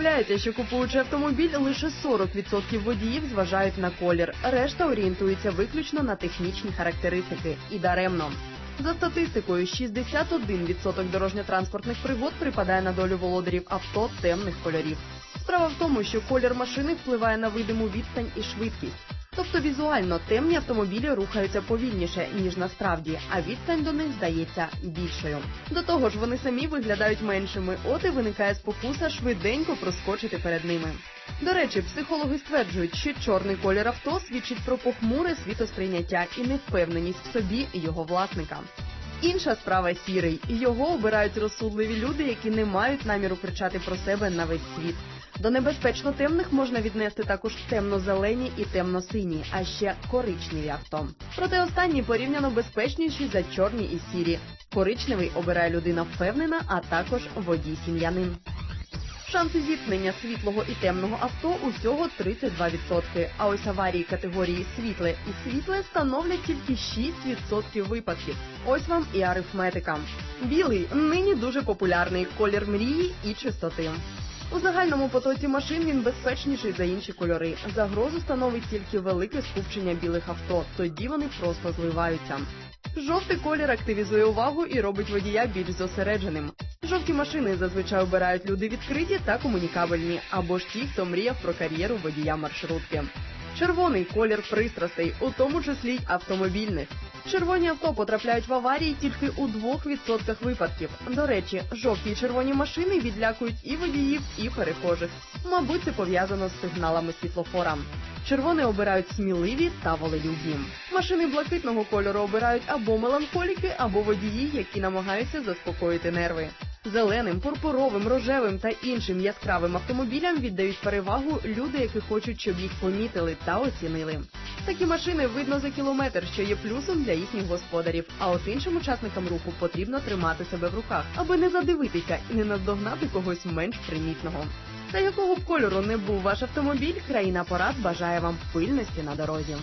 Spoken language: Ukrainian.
Виявляється, що купуючи автомобіль, лише 40% водіїв зважають на колір, решта орієнтується виключно на технічні характеристики і даремно. За статистикою, 61% дорожньо-транспортних пригод припадає на долю володарів авто темних кольорів. Справа в тому, що колір машини впливає на видиму відстань і швидкість. Тобто візуально темні автомобілі рухаються повільніше, ніж насправді, а відстань до них здається більшою. До того ж, вони самі виглядають меншими, от і виникає спокуса швиденько проскочити перед ними. До речі, психологи стверджують, що чорний колір авто свідчить про похмуре світосприйняття і невпевненість в собі його власника. Інша справа сірий. Його обирають розсудливі люди, які не мають наміру кричати про себе на весь світ. До небезпечно темних можна віднести також темно-зелені і темно-сині, а ще коричневі авто. Проте останні порівняно безпечніші за чорні і сірі. Коричневий обирає людина впевнена, а також водій сім'янин. Шанси зіткнення світлого і темного авто усього 32%, а ось аварії категорії світле і світле становлять тільки 6% випадків. Ось вам і арифметика. Білий нині дуже популярний колір мрії і чистоти. У загальному потоці машин він безпечніший за інші кольори. Загрозу становить тільки велике скупчення білих авто, тоді вони просто зливаються. Жовтий колір активізує увагу і робить водія більш зосередженим. Жовті машини зазвичай обирають люди відкриті та комунікабельні, або ж ті, хто мріяв про кар'єру водія маршрутки. Червоний колір пристрастей, у тому числі й автомобільних. Червоні авто потрапляють в аварії тільки у 2% випадків. До речі, жовті й червоні машини відлякують і водіїв, і перехожих. Мабуть, це пов'язано з сигналами світлофора. Червоний обирають сміливі та волелюбні. Машини блакитного кольору обирають або меланхоліки, або водії, які намагаються заспокоїти нерви. Зеленим, пурпуровим, рожевим та іншим яскравим автомобілям віддають перевагу люди, які хочуть, щоб їх помітили та оцінили. Такі машини видно за кілометр, що є плюсом для їхніх господарів. А от іншим учасникам руху потрібно тримати себе в руках, аби не задивитися і не наздогнати когось менш примітного. Та якого б кольору не був ваш автомобіль, країна порад бажає вам пильності на дорозі.